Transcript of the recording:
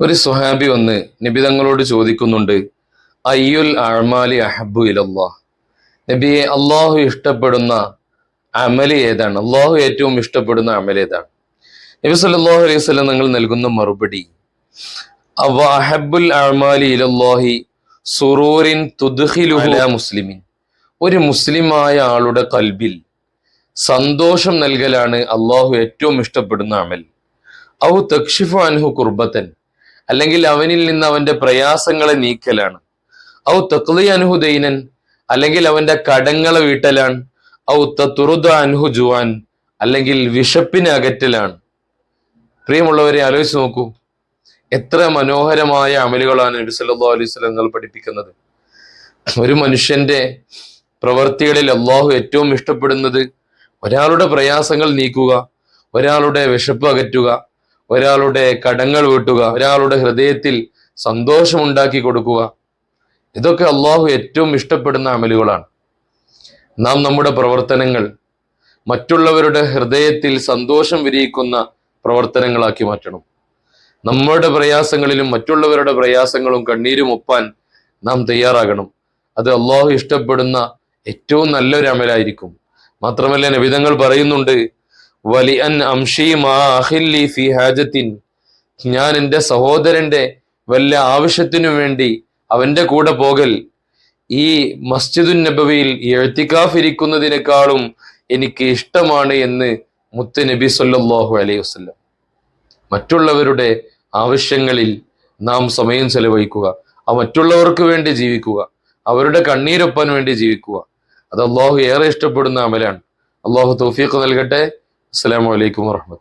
ഒരു സുഹാബി വന്ന് നിബിതങ്ങളോട് ചോദിക്കുന്നുണ്ട് അയ്യുൽ അഴമാലി അഹബു ഇലല്ലാ നബിയെ അള്ളാഹു ഇഷ്ടപ്പെടുന്ന അമൽ ഏതാണ്? അള്ളാഹു ഏറ്റവും ഇഷ്ടപ്പെടുന്ന അമൽ ഏതാണ്? നബി സല്ലാഹു അലൈഹി വസല്ലം നിങ്ങൾ നൽകുന്ന മറുപടി അവ അഹബുൽ അഴമാലി ഇലല്ലാഹി സുറൂറിൻ മുസ്ലിമിൻ. ഒരു മുസ്ലിമായ ആളുടെ കൽബിൽ സന്തോഷം നൽകലാണ് അള്ളാഹു ഏറ്റവും ഇഷ്ടപ്പെടുന്ന അമൽ ഔ തക്ഷിഫു അൻഹു കുർബത്തൻ. അല്ലെങ്കിൽ അവനിൽ നിന്ന് അവന്റെ പ്രയാസങ്ങളെ നീക്കലാണ്. ഔ തക്ലി അനുഹുദൈനൻ അല്ലെങ്കിൽ അവന്റെ കടങ്ങളെ വീട്ടലാണ്. ഔ തുറുദ അൻഹു ജുവാൻ അല്ലെങ്കിൽ വിശപ്പിനെ അകറ്റലാണ്. പ്രിയമുള്ളവരെ ആലോചിച്ച് നോക്കൂ. എത്ര മനോഹരമായ അമലുകളാണ് നബി സല്ലല്ലാഹു അലൈഹി വസല്ലം നിങ്ങൾ പഠിപ്പിക്കുന്നത്. ഒരു മനുഷ്യന്റെ പ്രവൃത്തികളിൽ അള്ളാഹു ഏറ്റവും ഇഷ്ടപ്പെടുന്നത് ഒരാളുടെ പ്രയാസങ്ങൾ നീക്കുക ഒരാളുടെ വിശപ്പ് അകറ്റുക ഒരാളുടെ കടങ്ങൾ വീട്ടുക ഒരാളുടെ ഹൃദയത്തിൽ സന്തോഷമുണ്ടാക്കി കൊടുക്കുക. ഇതൊക്കെ അള്ളാഹു ഏറ്റവും ഇഷ്ടപ്പെടുന്ന അമലുകളാണ്. നാം നമ്മുടെ പ്രവർത്തനങ്ങൾ മറ്റുള്ളവരുടെ ഹൃദയത്തിൽ സന്തോഷം വിരിയിക്കുന്ന പ്രവർത്തനങ്ങളാക്കി മാറ്റണം. നമ്മുടെ പ്രയാസങ്ങളിലും മറ്റുള്ളവരുടെ പ്രയാസങ്ങളും കണ്ണീരും ഒപ്പാൻ നാം തയ്യാറാകണം. അത് അള്ളാഹു ഇഷ്ടപ്പെടുന്ന ഏറ്റവും നല്ലൊരു അമലായിരിക്കും. മാത്രമല്ല നബിതങ്ങൾ പറയുന്നുണ്ട് വലി അൻ അംഷി മാഹില്ലി ഫി ഹാജത്തിൻ. ഞാൻ എന്റെ സഹോദരന്റെ വല്ല ആവശ്യത്തിനു വേണ്ടി അവന്റെ കൂടെ പോകൽ. ഈ മസ്ജിദുൻ നബവിയിൽ എഴുത്തിക്കാഫിരിക്കുന്നതിനേക്കാളും എനിക്ക് ഇഷ്ടമാണ് എന്ന് മുത്ത് നബി സല്ലാഹു അലൈഹി വസ്ലം മറ്റുള്ളവരുടെ ആവശ്യങ്ങളിൽ നാം സമയം ചെലവഴിക്കുക. ആ മറ്റുള്ളവർക്ക് വേണ്ടി ജീവിക്കുക. അവരുടെ കണ്ണീരൊപ്പാൻ വേണ്ടി ജീവിക്കുക. അത് അള്ളാഹു ഏറെ ഇഷ്ടപ്പെടുന്ന അമലാണ്. അള്ളാഹു തൗഫീഖ് നൽകട്ടെ. അസ്സലാമു അലൈക്കും വറഹ്മത്തുള്ളാഹി.